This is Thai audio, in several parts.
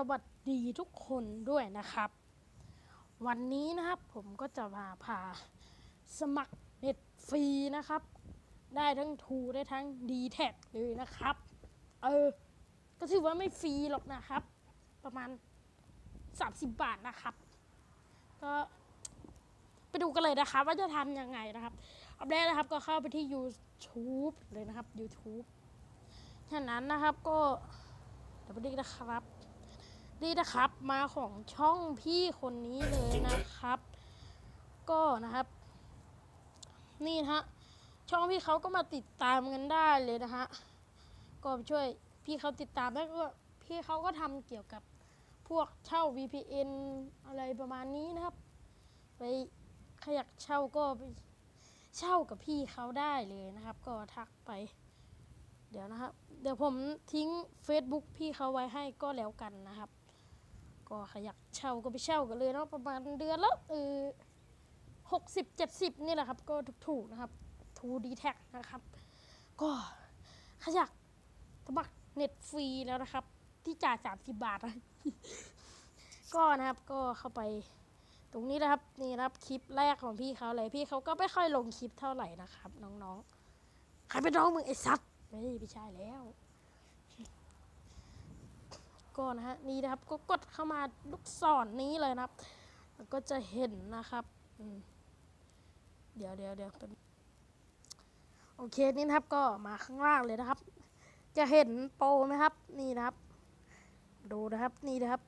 สวัสดีทุกคนด้วยนะครับ วันนี้นะครับผมก็จะมาพาสมัครเน็ตฟรีนะครับ ได้ทั้งทูได้ทั้งดีแท็เลยนะครับ เออ ก็ถือว่าไม่ฟรีหรอกนะครับ ประมาณ 30 บาทนะครับ ก็ไปดูกันเลยนะครับ ว่าจะทำยังไงนะครับอันแรกนะครับก็เข้าไปที่ YouTube เลยนะครับ YouTube ฉะนั้นนะครับก็เดี๋ยวไปดูนะครับ นี่นะครับมาของช่องพี่คนนี้เลยนะครับ ก็นะครับ นี่นะฮะช่องพี่เขาก็มาติดตามกันได้เลยนะฮะก็ช่วยพี่เขาติดตามแล้วก็พี่เขาก็ทำเกี่ยวกับพวกเช่า VPN อะไรประมาณนี้นะครับ ไปใครอยากเช่าก็ไปเช่ากับพี่เขาได้เลยนะครับ ก็ทักไป เดี๋ยวนะครับ เดี๋ยวผมทิ้ง Facebook พี่เขาไว้ให้ก็แล้วกันนะครับ ก็ใครอยากเช่าก็ไปเช่ากันเลยเนาะประมาณเดือนละเออหกสิบเจ็ดสิบนี่แหละครับก็ถูกๆนะครับทูดีแท็กนะครับ ก็ใครอยากสมัครเน็ตฟรีแล้วนะครับ ที่จ่ายสามสิบบาทนะก็นะครับก็เข้าไปตรงนี้นะครับนี่นะครับคลิปแรกของพี่เขาเลยพี่เขาก็ไม่ค่อยลงคลิปเท่าไหร่นะครับ น้องๆใครเป็นน้องมึงไอ้ซัดไม่ใช่แล้ว ก็นะฮะนี่นะครับก็กดเข้ามาลูกศรนี้เลยนะครับ แล้วก็จะเห็นนะครับเดี๋ยวเดี๋ยวเดี๋ยวโอเคนี่นะครับก็มาข้างล่างเลยนะครับ จะเห็นโปรไหมครับ นี่นะครับ ดูนะครับนี่นะครับ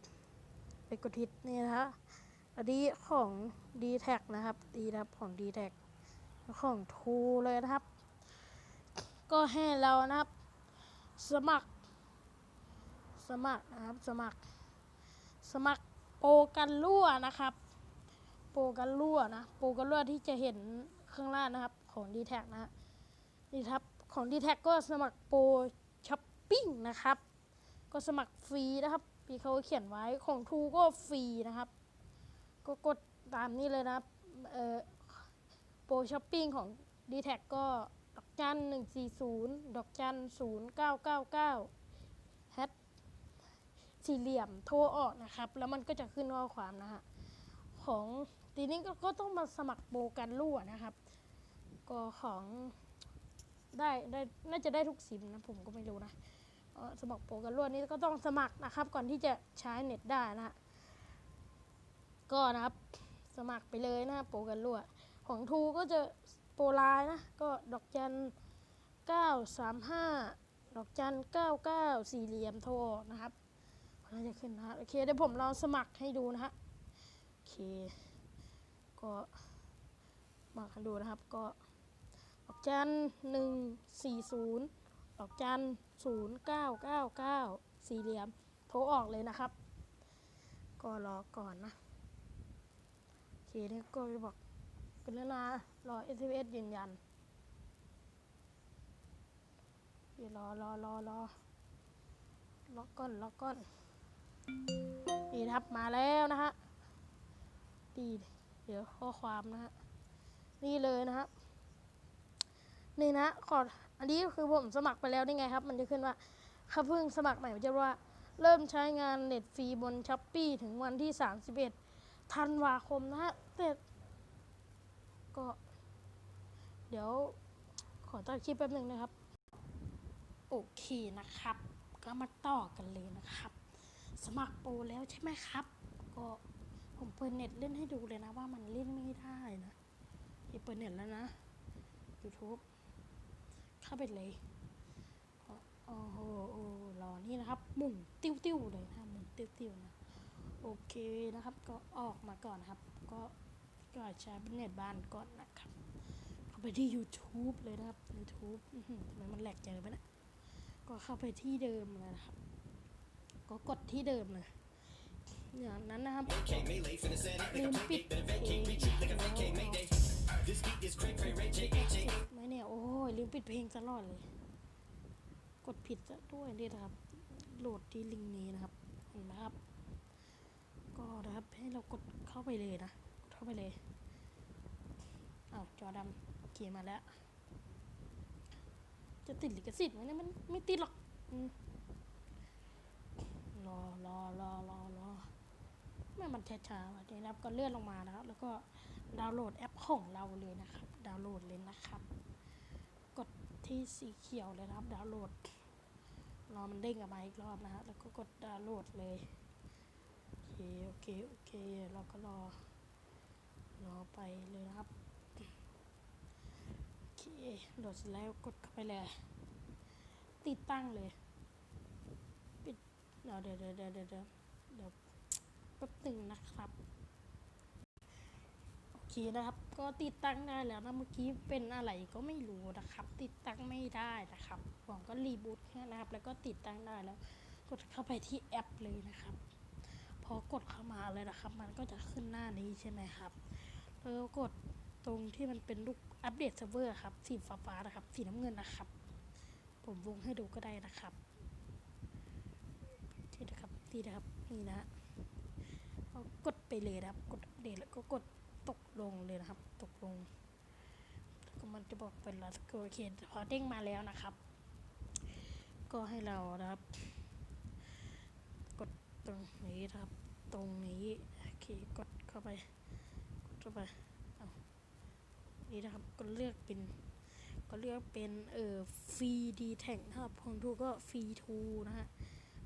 ไปกดทิดนี่นะฮะอันนี้ของ d t แทนะครับดีนะครับของ d t แทของทูเลยนะครับ ก็ให้เรานะครับ สมัคร สมัครนะครับสมัคร สมัครโปรกันรั่วนะครับ โปรกันรั่วนะโปรกันรั่วที่จะเห็นข้างล่างนะครับของ d t แทนะฮะนี่ครับของ d t แทก็สมัครโปรช้อปปิ้งนะครับ ก็สมัครฟรีนะครับพี่เขาเขียนไว้ของทูก็ฟรีนะครับ ก็กดตามนี้เลยนะครับเออโปรช้อปปิ้งของ d t แทก็ดอกจันหนึ่งสี่ศูนย์ดอกจันศูนย์เก้าเก้าเก้า สี่เหลี่ยมโทรออกนะครับ แล้วมันก็จะขึ้นข้อความนะฮะของทีนี้ก็ก็ต้องมาสมัครโปรกันรั่วนะครับ ก็ของได้ได้น่าจะได้ทุกซิมนะผมก็ไม่รู้นะสมัครโปรกันรั่วนี่ก็ต้องสมัครนะครับ ก่อนที่จะใช้เน็ตได้นะฮะก็นะครับสมัครไปเลยนะโปรกันรั่ว ของทูก็จะโปรไลน์นะก็ดอกจันเก้าสามห้าดอกจันเก้าเก้าสี่เหลี่ยมโทรนะครับ น่าจะขึ้นนะฮะโอเคเดี๋ยวผมลองสมัครให้ดูนะฮะโอเค ก็มากันดูนะครับก็ดอกจันหนึ่งสี่ศูนย์ดอกจันศูนย์เก้าเก้าเก้าสี่เหลี่ยม โทรออกเลยนะครับ ก็รอก่อนนะโอเคเนี่ยก็จะบอกกรุณารอ SMS ยืนยันเดี๋ยวรอรอรอรอล็อกก้อนล็อกก้อน นี่นะครับมาแล้วนะฮะดีเดี๋ยวข้อความนะฮะนี่เลยนะฮะนี่นะขออันนี้คือผมสมัครไปแล้วนี่ไงครับ มันจะขึ้นว่าข้าเพิ่งสมัครใหม่มันจะว่าเริ่มใช้งานเน็ตฟรีบนช้อปปีถึงวันที่ 31ธันวาคมนะฮะแต่ก็ เดี๋ยวขอตัดคลิปแป๊บหนึ่งนะครับ โอเคนะครับ ก็มาต่อกันเลยนะครับ สมัครโปรแล้วใช่ไหมครับ ก็ผมเปิดเน็ตเล่นให้ดูเลยนะว่ามันเล่นไม่ได้นะเปิดเน็ตแล้วนะ YouTube เข้าไปเลยโอ้โหโอ้รอนี่นะครับ มุนติ้วติ้วๆเลยนะมุนติ้วติ้วๆนะโอเคนะครับ ก็ออกมาก่อนครับ ก็ก็ใช้เน็ตบ้านก่อนนะครับ เข้าไปที่ YouTube เลยนะครับ YouTube อื้อหือทำไมมันแหลกจังเลยปนะ ก็เข้าไปที่เดิมเลยนะครับ ก็กดที่เดิมเลยอย่างนั้นนะครับลืมปิดเพลงไม่เนี่ยโอ้ยลืมปิดเพลงตลอดเลย กดผิดซะด้วยนี่นะครับ โหลดที่ลิงก์นี้นะครับเห็นไหมครับ ก็นะครับให้เรากดเข้าไปเลยนะกดเข้าไปเลยอ้าวจอดำเขียนมาแล้ว จะติดลิขสิทธิ์ไหมเนี่ยมันไม่ติดหรอกอืม รอรอรอรอมันช้าๆวันนี้นะครับก็เลื่อนลงมานะครับ แล้วก็ดาวน์โหลดแอปของเราเลยนะครับ ดาวน์โหลดเลยนะครับ กดที่สีเขียวเลยนะครับ ดาวน์โหลดรอมันเด้งกลับมาอีกรอบนะฮะแล้วก็กดดาวน์โหลดเลยโอเคโอเคโอเคเราก็รอรอไปเลยนะครับโอเคโหลดเสร็จแล้วกดเข้าไปเลย ติดตั้งเลย เดี๋ยวเดี๋ยวเดี๋ยวเดี๋ยวเดี๋ยวเดี๋ยวแป๊บหนึ่งนะครับ โอเคนะครับ ก็ติดตั้งได้แล้วนะเมื่อกี้เป็นอะไรก็ไม่รู้นะครับ ติดตั้งไม่ได้นะครับผมก็รีบูตแค่นะครับ แล้วก็ติดตั้งได้แล้ว กดเข้าไปที่แอปเลยนะครับ พอกดเข้ามาเลยนะครับ มันก็จะขึ้นหน้านี้ใช่ไหมครับแล้วก็กดตรงที่มันเป็นลูกอัปเดตเซิร์ฟเวอร์ครับสีฟ้าๆนะครับ สีน้ำเงินนะครับ ผมวงให้ดูก็ได้นะครับ ทีนะครับนี่นะฮะเอากดไปเลยนะครับ กดอัปเดตแล้วก็กดตกลงเลยนะครับ ตกลงแล้วก็มันจะบอกเป็นลาสโกเคพอเด้งมาแล้วนะครับ ก็ให้เรานะครับ กดตรงนี้นะครับ ตรงนี้โอเคกดเข้าไป กดเข้าไปเอานี่นะครับก็เลือกเป็นก็เลือกเป็นเอ่อฟรีดีแท็นะครับของทูก็ฟรีทูนะฮะ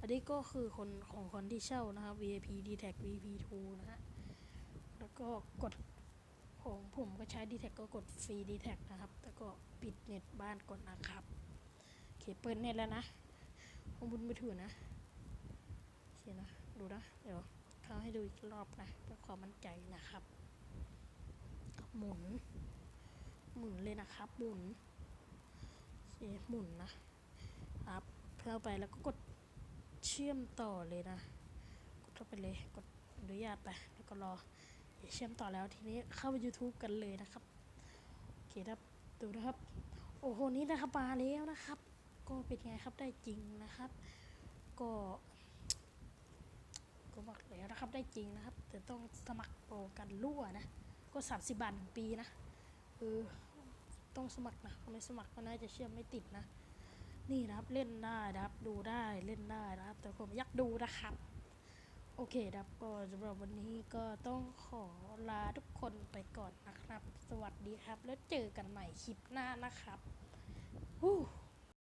อันนี้ก็คือคนของคนที่เช่านะครับ VIP d t a g VP2 นะฮะ แล้วก็กดของผมก็ใช้ d t a g ก็กดฟรี d t a g นะครับ แล้วก็ปิดเน็ตบ้านก่อนนะครับโอเคเปิดเน็ตแล้วนะของบุญมือถือนะโอเคนะ ดูนะ เดี๋ยวเข้าให้ดูอีกรอบนะเพื่อความมั่นใจนะครับ หมุน หมุนเลยนะครับ หมุนเคหมุนนะครับเข้าไปแล้วก็กด เชื่อมต่อเลยนะ กดเข้าไปเลยกดอนุญาตไป แล้วก็รอเดี๋ยวเชื่อมต่อแล้วทีนี้เข้าไป YouTube กันเลยนะครับโอเคครับดูนะครับ โอ้โหนี่นะครับมาแล้วนะครับ ก็เป็นไงครับได้จริงนะครับ ก็ก็บอกแล้วนะครับได้จริงนะครับ แต่ต้องสมัครโปรกันรั่วนะก็30บาทหนึ่งปีนะเออต้องสมัครนะไม่สมัครก็น่าจะเชื่อมไม่ติดนะ นี่นะครับเล่นได้นะครับ ดูได้เล่นได้นะครับ แต่ผมอยากดูนะครับ โอเคครับก็สำหรับวันนี้ก็ต้องขอลาทุกคนไปก่อนนะครับ สวัสดีครับ แล้วเจอกันใหม่คลิปหน้านะครับฮู้